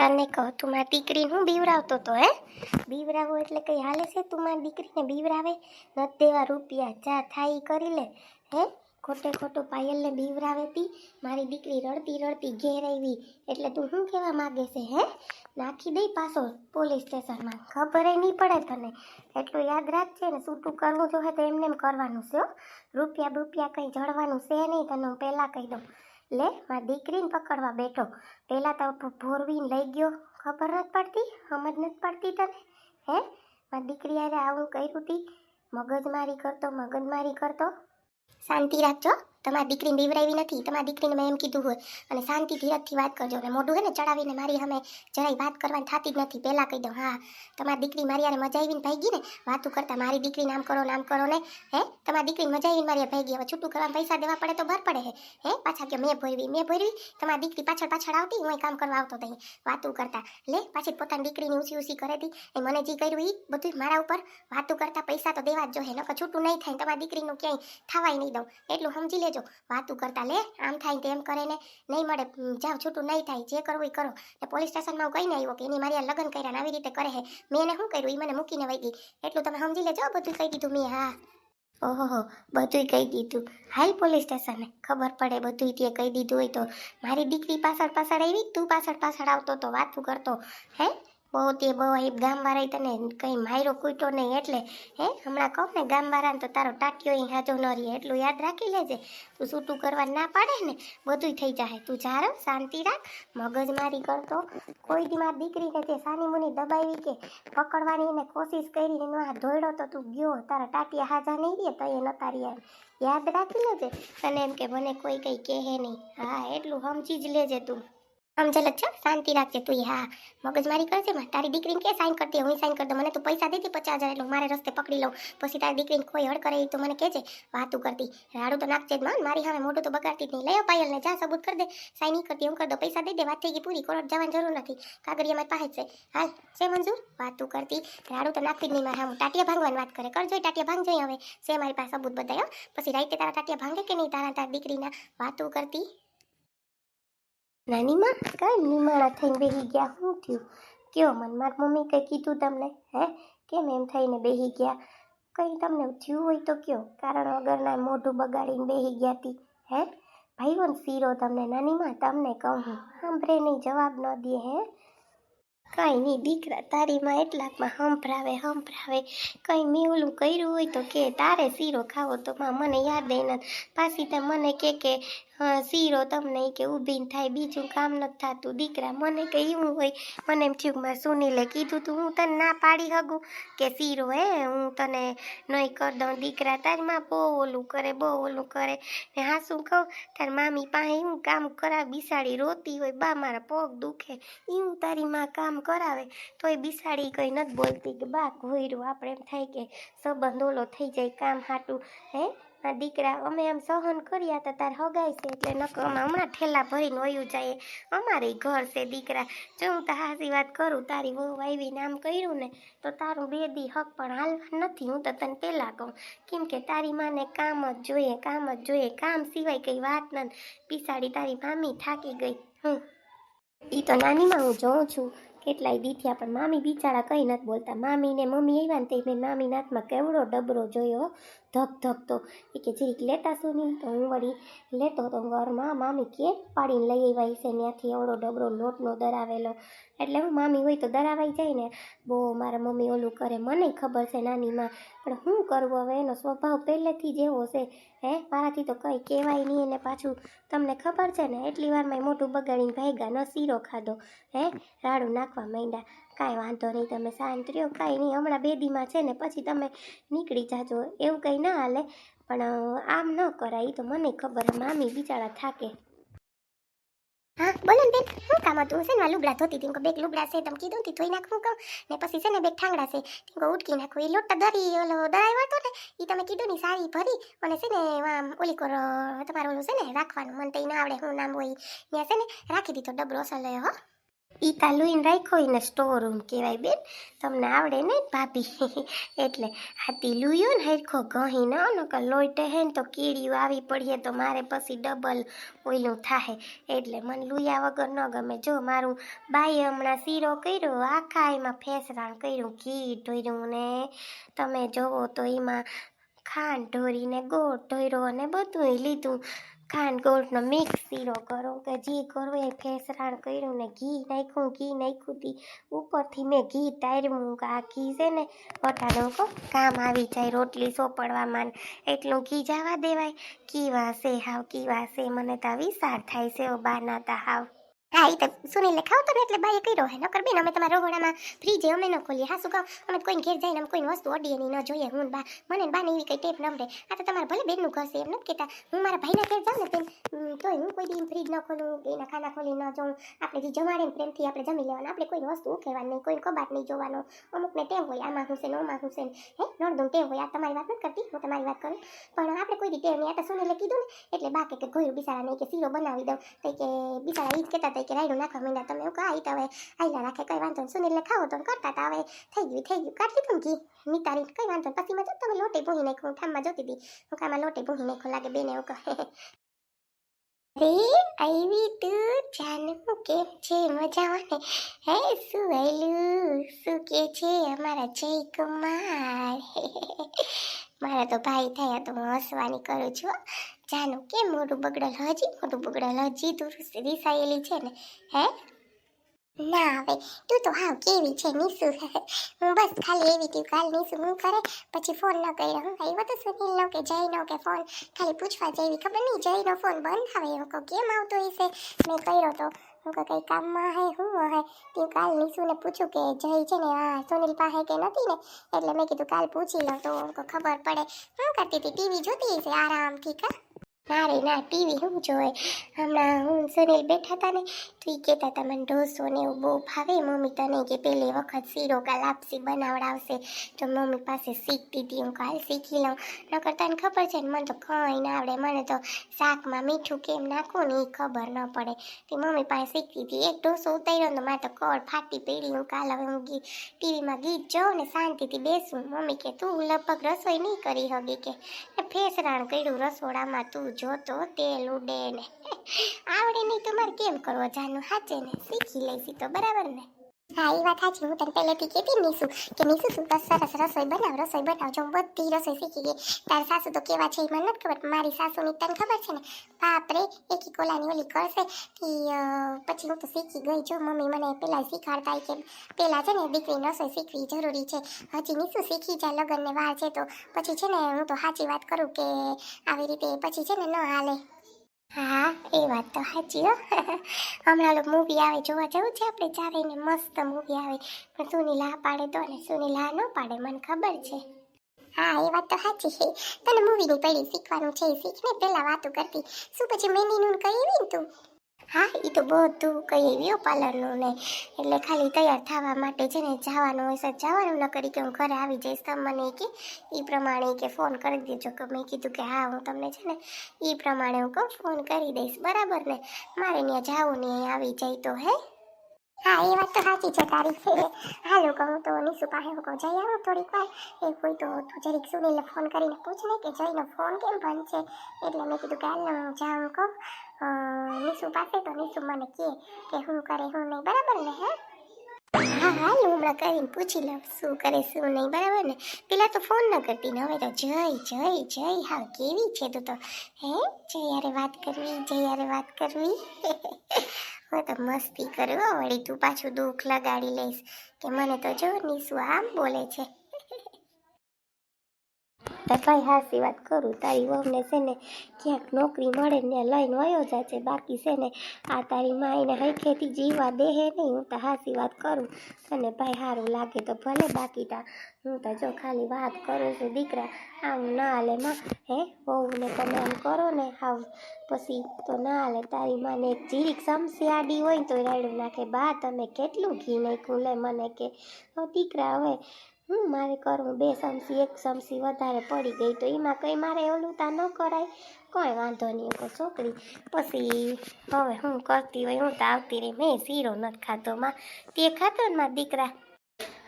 તને કહું. તું મારી દીકરીને હું બીવરાવતો તો, હે? બીવરાવો એટલે કંઈ હાલે છે? તું મારી દીકરીને બીવરાવે? ન દેવા રૂપિયા જા થાય કરી લે, હે? ખોટે ખોટું પાયલને બીવરાવે તી. મારી દીકરી રડતી રડતી ઘેર આવી. એટલે તું શું કહેવા માગે છે, હે? નાખી દઈ પાછો પોલીસ સ્ટેશનમાં. ખબર નહીં પડે તને. એટલું યાદ રાખજે ને, સૂટું કરવું જો હોય તો એમને એમ કરવાનું છે રૂપિયા બુપિયા કંઈ જળવાનું છે નહીં તને, હું પહેલાં કહી દઉં. લે, મારી દીકરીને પકડવા બેઠો. પહેલાં તો ભોરવીને લઈ ગયો. ખબર નથી પડતી, સમજ નથી પડતી તને? હે? મારી દીકરી આરે આવું કર્યું હતી મગજમારી કરતો મગજમારી કરતો? શાંતિ રાખજો. તમારી દીકરીને બીવરાવી નથી, તમારી દીકરીને મેં એમ કીધું હોય. અને શાંતિ ધીરજથી વાત કરજો. અને મોઢું હે ને ચડાવીને મારી સામે જરાય વાત કરવાની થતી જ નથી. પહેલાં કહી દઉં, હા, તમારી દીકરી મારી યારે મજા આવીને ભાઈ ને વાતું કરતા, મારી દીકરી નામ કરો નામ કરો ને, હે? તમારી દીકરીને મજા આવીને મારી ભાઈ હવે છૂટું કરવા પૈસા દેવા પડે તો ભર પડે હે. હે? પાછા કે મેં ભરવી મેં ભરવી? તમારી દીકરી પાછળ પાછળ આવતી, હું કામ કરવા આવતો તઈ વાતું કરતા. લે, પાછી પોતાની દીકરીની ઊંચી ઊંચી કરે હતી એ મને જે કર્યું એ બધું મારા ઉપર વાતું કરતા, પૈસા તો દેવા જ જોઈએ નકર છૂટું નહીં થાય તમારી દીકરીનું ક્યાંય થવાય નહીં દઉં. એટલું સમજી લેજો. વાતું કરતા લે, આમ થાય તેમ કરે ને નહીં મળે. જાવ છૂટું નહીં થાય. જે કરવું એ કરો. ને પોલીસ સ્ટેશનમાં હું કહીને આવ્યો કે એની મારી આ લગ્ન કર્યા આવી રીતે કરે હે. મેં એને શું કર્યું? એ મને મૂકીને વહી ગઈ. એટલું તમે સમજી લેજો બધું કહી દીધું મેં. હા. ઓહો બધુંય કહી દીધું. હાલ પોલીસ સ્ટેશને. ખબર પડે બધુંય તે કહી દીધું હોય તો. મારી દીકરી પાછળ પાછળ આવી, તું પાછળ પાછળ આવતો તો વાતું કરતો. હે? બહુ તે બહુ એ ગામવાળાએ તને કંઈ માયરો કૂટ્યો નહીં એટલે, હે? હમણાં કહું ને ગામવાળાને તો તારો ટાટિયો અહીં હાજો ન રહે, એટલું યાદ રાખી લેજે. તું છૂટું કરવા ના પાડે ને, બધુંય થઈ જાય તું જાર, શાંતિ રાખ, મગજ મારી કરતો. કોઈ દી મારી દીકરીને તે સાની મુની દબાવી કે પકડવાની એને કોશિશ કરી એનો આ ધોયડો તો તું ગયો, તારા ટાટિયા હાજા નહીં રહે તો એ નતારી આવે યાદ રાખી લેજે. અને એમ કે મને કોઈ કંઈ કહે નહીં. હા, એટલું સમજી જ લેજે તું. સમજેલ જ છો શાંતિ રાખજે તું હા. મગજમારી કરજે માં. તારી દીકરીને કે સાઈન કરતી હું સાઈન કરી દઉં. મને તું પૈસા દેતી પચાસ હજાર. એટલે મારે રસ્તે પકડી લઉં. પછી તારી દીકરીને કોઈ હળ કરે તો મને કહેજે વાતું કરતી. રાડું તો નાખજે જ માં. મારી સામે મોઢું તો બગાડતી જ નહીં. લઈ પાયલ ને જા, સબૂત કરી દે. સાઈન નહીં કરતી. હું કરી દો પૈસા દઈ દે. વાત થઈ ગઈ પૂરી. કોર્ટ જવાની જરૂર નથી. કાગરિયા મારી પાસે છે. હાલ, છે મંજૂર? વાતું કરતી. રાડું તો નાખતી જ નહીં મારા હું ટાટિયા ભાંગવાની વાત કરે. કરજો ટાટિયા ભાંગ, જઈ હવે. છે મારી પાસે સબૂત બધાયો પછી રાઈતે તારા ટાટિયા ભાંગે કે નહીં તારા તારા દીકરીના? વાતું કરતી. નાની માં કાંઈ નિમાણા થઈને બેહી ગયા. શું થયું? કયો મન મારી મમ્મી કંઈ કીધું તમને? હે? કેમ એમ થઈને બેહી ગયા? કંઈ તમને થયું હોય તો કયો. કારણ વગરના મોઢું બગાડીને બેહી ગયા તી. હે? ભાઈઓ ને શીરો તમને નાની માં તમને કહું સાંભળે નહીં, જવાબ ન દે, હે? કાંઈ નહીં, દીકરા તારી માં એટલાકમાં સંભળાવે સંભળાવે. કંઈ મેં ઓલું કર્યું હોય તો કે, તારે શીરો ખાવો તો મને યાદ ય નથી પાછી તે મને કે કે શીરો તમને કે ઊભીને થાય, બીજું કામ નથી થતું. દીકરા મને કે એવું હોય, મને એમ થયું મારે સુનીલે કીધું તું, હું તને ના પાડી શકું કે શીરો હે, હું તને નહીં કરી દઉં. દીકરા તારી માં બહુ ઓલું કરે, બહુ ઓલું કરે. ને હા, શું કહું? તારી મામી પાસે હું કામ કરાવે, બિસાડી રોતી હોય, બા મારા પગ દુખે એવું તારી માં કામ કરાવે. તોય બિસાડી કંઈ નથી બોલતી કે બા, ઘોયરું, આપણે એમ થાય કે સંબંધ ઓલો થઈ જાય, કામ હાટું, હે? આ દીકરા, અમે આમ સહન કર્યા તો તાર હગાય છે એટલે નકર અમે હમણાં ઠેલા ભરીને વયું જાય અમારે ઘર છે દીકરા. જો હું તો હાસી વાત કરું, તારી વહુ આવીને આમ કર્યું ને, તો તારું બે દી હક પણ હાલવા નથી. હું તો તને પહેલાં કહું, કેમ કે તારી માને કામ જ જોઈએ, કામ જ જોઈએ. કામ સિવાય કંઈ વાત નથી. પીસાડી તારી મામી થાકી ગઈ. હું. એ તો નાનીમાં હું જોઉં છું. કેટલાય દીથિયા પણ મામી બિચારા કંઈ નથી બોલતા. મામી ને મમ્મી આવ્યા ને તે મેં મામીના હાથમાં કેવડો ડબરો જોયો ધક ધકતો એ કે જે લેતા સુની તો હું વળી લેતો હતો ઘરમાં. મામી કેક પાડીને લઈ આવ્યા છે ત્યાંથી એવડો ડબરો લોટનો દરાવેલો. એટલે હું મામી હોય તો દરાવાઈ જાય ને. બહુ મારા મમ્મી ઓલું કરે, મને ખબર છે નાનીમાં. પણ હું કરવું હવે? એનો સ્વભાવ પહેલેથી જ એવો છે. હે? મારાથી તો કંઈ કહેવાય નહીં અને પાછું તમને ખબર છે ને, એટલી વારમાં મોટું બગાડીને ભાગ્યા ન શીરો ખાધો. હે? રાડું નાખવા માંડ્યા. કાંઈ વાંધો નહીં, તમે શાંત રહ્યો. કાંઈ નહીં, હમણાં બેદીમાં છે ને, પછી તમે નીકળી જાજો. એવું કંઈ ના હાલે. પણ આમ ન કરાય તો મને ખબર. મામી બિચારા થાકે. હા, બોલો ને બેન શું કામ હતું? છે ને આ લુગડા ધોતી હતી. બેગ લુગડા છે તમે કીધું તી ધોઈ નાખું કહું. ને પછી છે ને બેગ ઠાંગડા છે. તીકો ઉટકી નાખું. એ લોટ દરી, ઓલો દરાવ્યો હતો ને એ તમે કીધું ની, સારી ભરી. અને છે ને, આમ ઓલી કોર, તમારું ઓલું છે ને, રાખવાનું. મને તો એ ના આવડે, હું નામ હોય. ત્યાં છે ને, રાખી દીધો ડબરો અસલ, હો. ઈ તા રાખ્યો એને સ્ટોર રૂમ કહેવાય બેન. તમને આવડે ને ભાભી? એટલે હાથી લુયો ને હરખો ઘહી ન નકર લોહીટે હે ને તો કીડીઓ આવી પડીએ તો મારે પછી ડબલ ઓયલું થાય એટલે મને લુયા વગર ન ગમે. જો મારું બાઈએ હમણાં શીરો કર્યો, આખા એમાં ફેસરાણ કર્યું, ઘી ઢોર્યું ને તમે જોવો તો એમાં ખાંડ ઢોરીને ગોળ ઢોર્યો અને બધું લીધું. ખાંડ ગોળનો મિક્સ શીરો કરો કે જે કરું એ ફેસરાણ કર્યું ને ઘી નાખ્યું ઘી નાખ્યું હતી ઉપરથી મેં ઘી તાર્યું કે આ ઘી છે ને વટાડો કો કામ આવી જાય, રોટલી સોપડવામાં એટલું ઘી જવા દેવાય. કીવા વાસે હાવ કી વાસે મને તો વિસાર થાય છે બાના તા હાવ. હા એ તો સુનિલને ખાવતો ને એટલે બાઈએ કર્યો હે. નકર બેન અમે તમારા રહોડામાં ફ્રીજ અમે ન ખોલીએ. હા શું કહું? અમે તો ઘેર જઈને અમે વસ્તુ અડીએ નહીં ન જોઈએ. હું બા મને ને એવી કઈ ટેપ ન આ તો તમારા ભલે બેનનું ઘર છે એમ નથી કહેતા. હું મારા ભાઈના ઘેર જાઉં ને ઉમ, તોય હું કોઈ દી ફ્રીજ ન ખોલું એના ખાના ખોલી ન જોઉં. આપણે જે જમાડે ને પ્રેમથી આપણે જમી લેવાનું. આપણે કોઈ વસ્તુ ઉકેલવાની નહીં કોઈ કબાટ નહીં જોવાનો. અમુકને ટેવ હોય આમાં હુસેન ઓમાં હુસેન હે નોંધું ટેવ હોય આ તમારી વાત નથી કરતી હું તમારી વાત કરું. પણ આપણે કોઈ દી ટેવ નહીં આ તો સુનિલે કીધું ને એટલે બા કે ગોયું બિચારા નહીં કે શીરો બનાવી દઉં. તો કે બિચારા એ જ કહેતા હતા કે રાયડું નાખવા માંડ્યા તમે એવું કહા તો હવે આઈલા રાખે, કઈ વાંધો નહીં. સુનિલને ખાવો તો કરતા હતા, હવે થઈ ગયું થઈ ગયું. કાઢી લીધું ઘી? નિતારી કઈ વાંધો પછી મેં તમે લોટે ભૂહી નાખ્યું. ઠામમાં જોતી હતી. હું લોટે ભૂહી નાખ્યો લાગે બેને એવું આવી તું જાનુ કેમ છે? મજામાં ને? હે, શું વહેલું શું કે છે અમારા જય કુમાર? મારા તો ભાઈ થયા તો હું હસવાની કરું છું. જાનુ કેમ મોઢું બગડેલ? હજી મોટું બગડેલ? હજી તું રીસાયેલી છે ને, હે? ના હવે તું તો હાવ કેવી છે, નીસુ. હું બસ ખાલી એવી તું કાલ નીસુ હું કરે, પછી ફોન ન કર્યો. હું આવ્યો તો સુનિલ નો કે જયનો કે ફોન ખાલી પૂછવા જેવી, ખબર નહીં જયનો ફોન બંધ આવે હું કહું કેમ આવતો હશે? મેં કર્યો તો હું કહું કંઈ કામમાં હે, હું હે. તે કાલ નીસુને પૂછ્યું કે જય છે ને, આ સુનિલ પાસે કે નથી ને? એટલે મેં કીધું કાલ પૂછી લઉં તો ખબર પડે. શું કરતી હતી? ટીવી જોતી હશે આરામથી, કા? ના રે ના ટીવી હું જોવે હમણાં હું સુનિલ બેઠા હતા ને, તો એ કહેતા હતા મને ઢોસો ને એવું બહુ ભાવે, મમ્મી તને કે પહેલી વખત શીરો કા લાપસી બનાવડાવશે, તો મમ્મી પાસે શીખતી હતી હું કાલ શીખી લઉં. નકર તને ખબર છે ને, મને તો કંઈ ના આવડે, મને તો શાકમાં મીઠું કેમ નાખું ને એ ખબર ન પડે. તે મમ્મી પાસે શીખતી હતી એક ઢોસો ઉતાર્યો ને મારે તો કળ ફાટી પડી, હું કાલ હવે હું ગી, ટીવીમાં ગીત જોઉં ને શાંતિથી બેસું. મમ્મી કે, તું લગભગ રસોઈ નહીં કરી હગી કે. ફેસરાણ કર્યું, રસોડામાં તું જોતો તેલ ઉડે ને. આવડે નહીં તો મારે કેમ કરવો? જાનું સાચે ને શીખી લઈશી તો બરાબર ને? હા એ વાત સાચી હું તને પહેલેથી કહેતી નીસુ કે નીસુ શું બસ સરસ રસોઈ બનાવ રસોઈ બનાવ. જો બધી રસોઈ શીખી ગઈ. તારી સાસુ તો કેવા છે એ મને નથી ખબર મારી સાસુની તને ખબર છે ને? બાપ રે, એકી કોલાની ઓલી કરશે કે પછી હું તો શીખી ગઈ. જો મમ્મી મને પહેલાં શીખવાડતા કે પહેલાં છે ને દીકરીની રસોઈ શીખવી જરૂરી છે. હજી નીસુ શીખી જાય, લગ્નને વાર છે તો. પછી છે ને હું તો સાચી વાત કરું કે, આવી રીતે પછી છે ને ન હાલે. હા, એ વાત તો સાચી હો. હમણાં લોકો મૂવી આવે, જોવા જવું છે આપણે ચારે મસ્ત મૂવી આવે. પણ સુનિલ પાડે તો અને સુનિલ ન પાડે, મને ખબર છે. હા, એ વાત તો સાચી છે. તને મૂવીની પડી શીખવાનું છે શીખ ને પહેલા વાતો કરતી. શું પછી મહેંદીનું કહી ને તું? હા એ તો બધું કંઈ એવી પાર્લરનું નહીં એટલે ખાલી તૈયાર થવા માટે છે ને જવાનું હોય જવાનું. ન કરી કે હું ઘરે આવી જઈશ તમે મને કે એ પ્રમાણે કે ફોન કરી દેજો કે મેં કીધું કે હા, હું તમને છે ને એ પ્રમાણે હું કહું, ફોન કરી દઈશ. બરાબર ને? મારે ત્યાં જવું ને અહીં આવી જાય તો, હે? હા, એ વાત તો સાચી છે તારી. હાલો, કહું તો નિશુ પાસે, હું કહું, જઈ આવું થોડીક વાર. એ કોઈ તો તું જરીક સુનીલને ફોન કરીને પૂછ ને કે જઈને ફોન કેમ બંધ છે? એટલે મેં કીધું કે હાલ, હું જાઉં, કહું. નીસુ પાસે તો નિશુ મને કહે કે હું કરે હું નહીં, બરાબર ને, હે? હા હા હું હમણાં કરીને પૂછી લઉં, શું કરે, શું નહીં, બરાબર ને? પેલા તો ફોન ન કરતી ને, હવે તો જય જય જય, હા, કેવી છે તું તો? હે જયારે વાત કરવી જયારે વાત કરવી? હું તો મસ્તી કરું વળી તું પાછું દુઃખ લગાડી લઈશ, કે મને તો જો, નીસુ આમ બોલે છે. તો ભાઈ હાસી વાત કરું. તારી વહુને છે ને ક્યાંક નોકરી મળે ને લઈને વયો જાય છે. બાકી છે ને આ તારી માઈને હૈખેથી જીવા દેહે નહીં. હું તો હાસી વાત કરું. તને ભાઈ સારું લાગે તો ભલે. બાકી તા હું તો જો ખાલી વાત કરું છું. દીકરા, આમ ના હાલે માં. હે? વહુને તમે આમ કરો ને આવ પછી તો ના હાલે. તારી માને એક જીરીક સમસી આડી હોય તો રેડું નાખે. બા, તમે કેટલું ઘી નાખ્યું? લે મને કે. દીકરા, હવે હું મારે કરવું બે સમસી, એક સમસી વધારે પડી ગઈ તો એમાં કંઈ મારે ઓલું તા ન કરાય. કોઈ વાંધો નહીં કોઈ છોકરી. પછી હવે હું કરતી હોય, હું તો આવતી રહી, મેં શીરો નથી ખાતો માં. તે ખાતો ને મારા દીકરા?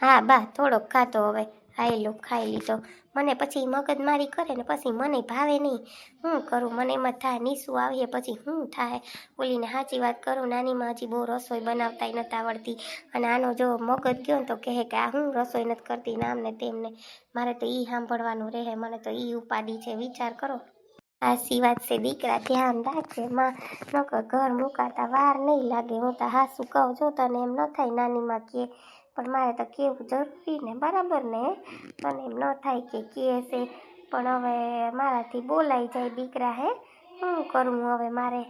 હા, બા, થોડોક ખાતો હવે. ખાઈ લો ખાઈ લીધો. મને પછી મગજમારી કરે ને પછી મને ભાવે નહીં. હું કરું? મને એમ જ થાય, નીસું આવીએ પછી હું થાય? ઓલીને સાચી વાત કરું? નાનીમાં હજી બહુ રસોઈ બનાવતાય નથી આવડતી. અને આનો જો મગજ ગયો ને તો કહે કે આ હું રસોઈ નથી કરતી નામ ને તેમને. મારે તો એ સાંભળવાનું રહે, મને તો એ ઉપાધિ છે. વિચાર કરો. આ વાત છે, દીકરા ધ્યાન રાખજે, માં. નકર ઘર મુકાતા વાર નહીં લાગે. હું તો હાસું કહું છું તને એમ ન થાય, નાનીમાં કે પણ મારે તો કેવું જરૂરી ને, બરાબર ને? મને એમ ન થાય કે કે છે પણ હવે મારાથી બોલાઈ જાય દીકરા, હે? શું કરું હવે મારે?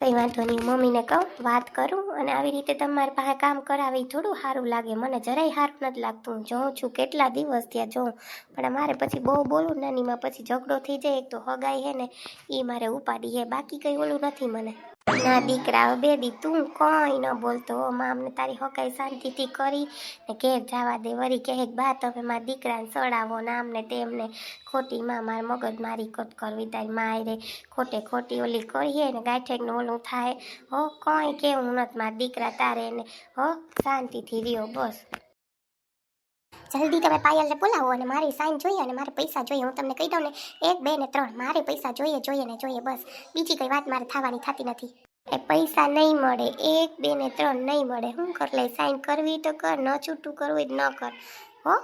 કંઈ વાંધો નહીં, મમ્મીને કહું, વાત કરું અને આવી રીતે તમારી પાસે કામ કરાવી થોડું સારું લાગે. મને જરાય સારું નથી લાગતું. હું જોઉં છું કેટલા દિવસ ત્યાં જોઉં. પણ મારે પછી બહુ બોલું, નાનીમાં પછી ઝઘડો થઈ જાય, એક તો હગાઈ હે ને એ મારે ઉપાડી હે. બાકી કંઈ ઓલું નથી મને. ના દીકરા બેબી તું કંઈ ન બોલતો. હો, માં, અમને તારી હકાઈ શાંતિથી કરી ને ઘેર જવા દે. વરી કહે બા તમે મારા દીકરાને સડાવો ને આમને તેમને ખોટી માં, મારે મગજ મારી કટ કરવી તારી માયરે ખોટે ખોટી ઓલી કરીએ ને ગાંઠેકને ઓલું થાય. હો, કંઈ કેવું નથી મારા દીકરા તારે ને. હો, શાંતિથી રહ્યો, બસ. જલ્દી તમે પાયલને બોલાવો અને મારી સાઈન જોઈએ અને મારે પૈસા જોઈએ. હું તમને કહી દઉં ને, એક, બે ને ત્રણ. મારે પૈસા જોઈએ જોઈએ ને જોઈએ, બસ. બીજી કઈ વાત મારે થવાની થતી નથી. એ પૈસા નહીં મળે. એક, બે ને ત્રણ નહીં મળે. હું કર? લે, સાઈન કરવી તો કર, ન છૂટું કરવું જ ન કર. હો?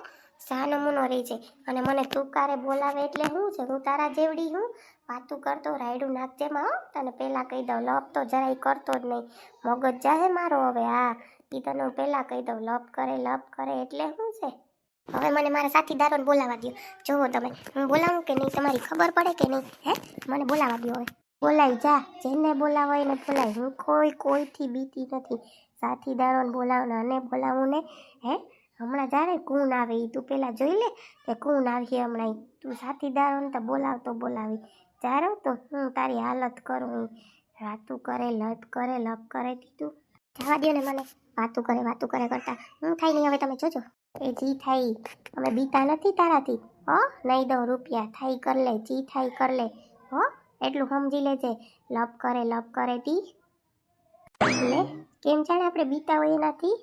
સા નમૂનો રહી જાય. અને મને તું કારે બોલાવે એટલે હું છે? હું તારા જેવડી હું. વાતું કરતો, રાયડું નાખજે માં, હો. તને પહેલાં કહી દઉં, લપ તો જરાય કરતો જ નહીં. મગજ જાહે મારો હવે, હા. એ તને પહેલાં કહી દઉં, લપ કરે લપ કરે એટલે શું છે? હવે મને મારા સાથીદારોને બોલાવા દો જોવો તમે, હું બોલાવું કે નહીં, તમારી ખબર પડે કે નહીં? હે? મને બોલાવા દો હવે. બોલાવી જા, જેને બોલાવાય એને બોલાય. હું કોઈ કોઈથી બીતી નથી. સાથીદારોને બોલાવું અને બોલાવું ને હે? હમણાં જાણે કૂન આવે એ તું પહેલાં જોઈ લે કે કૂન આવીએ હમણાં. તું સાથીદારોને તો બોલાવતો બોલાવી. જારો તો હું તારી હાલત કરું. વાતું કરે, લપ કરે લપ કરે કીધું. જવા દો ને મને. વાતું કરે વાતું કરે કરતા. હું થાય નહીં હવે તમે જોજો. એ જી થાય અમે બીતા નથી તારાથી. હો નહીં દઉં રૂપિયા. થાય કર લે, જી થાય કર લે. હો, એટલું સમજી લેજે. લપ કરે લપ કરે તી. કેમ જાણે આપણે બીતા હોય એનાથી